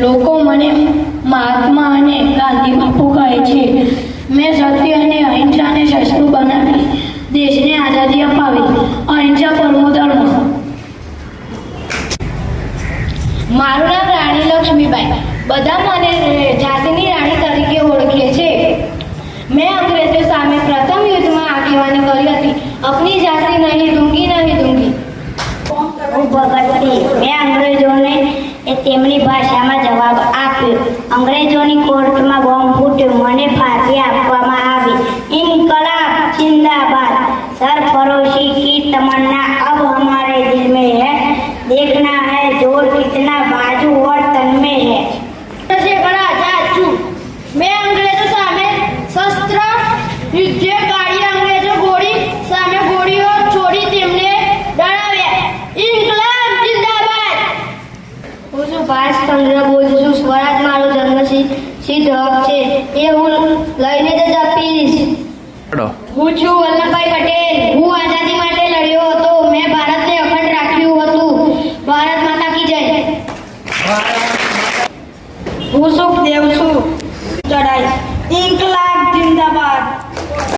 લોકો મને મહાત્મા અને ગાંધી બાપુ કહે છે. મેં સત્ય અને અહિંસાને શસ્ત્ર બનાવી દેશને આઝાદી અપાવી અહિંસા પરમો ધર્મ. મારું નામ રાણી લક્ષ્મીબાઈ. બધા મને ઝાંસીની રાણી તરીકે ઓળખે છે. મેં અંગ્રેજો સામે પ્રથમ યુદ્ધમાં આગેવાની કરી હતી. અપની ઝાંસી નહીં દૂંગી નહીં દૂંગી હું મેં અંગ્રેજોને એ તેમની ભાષામાં જવાબ આપ્યો. અંગ્રેજોની કોર્ટમાં બોમ્બ ફૂટ્યો. મને ફાંસી આપવામાં આવી. ઇનકલાબ, જિંદાબાદ. સરફરોશી કી તમન્ના. અબ હમારે દિલ મે હે. દેખના હે. જોર કિતના બાજુ ઓર તન મે હે. તસે ઘણા જાચુ મે અંગ્રેજો સામે શસ્ત્ર, યુદ્ધ હું સુભાષ ચંદ્ર બોઝ છું સ્વરાજ મારો જન્મ સિદ્ધ હક છે. એ હું લઈને જ આપીશ. હું છું વલ્લભભાઈ પટેલ. હું આઝાદી માટે લડ્યો હતો. મેં ભારતને અખંડ રાખ્યું હતું. ભારત માતા કી જય. હું સુખદેવ છું. ચડાઈ ઇન્કલાબ જિંદાબાદ.